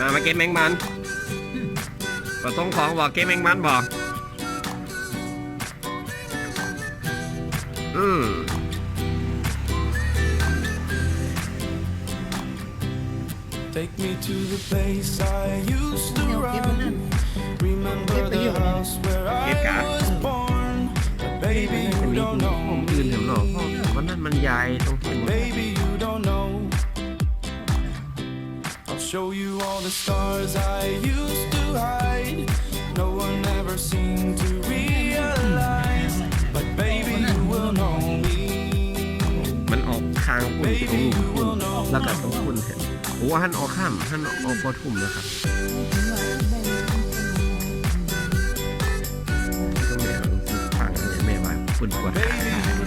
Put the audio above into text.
มามาเก็บแมงมันประสงค์ของบอกเก็บแมงมันบอก อืม Take me to the place I used to เดี๋ยวเก็บนั่น run. Remember the house where I Kể cả. was born. But baby, อัน you นี้ don't ผม know ยืนเห็นหรอกเพราะวันนั้นมันใหญ่ตรงที่ show you all the stars I used to hide. No one ever seemed to realize. But baby, you will know me. มันออกทางคุณตรงนี้คุณแล้วก็ตรงคุณเห็นโอ้หันออกข้ามหันออกปทุมนะครับตรงนี้คือทางอันนี้แม่ว่าคุณกว่า Baby, you don't know.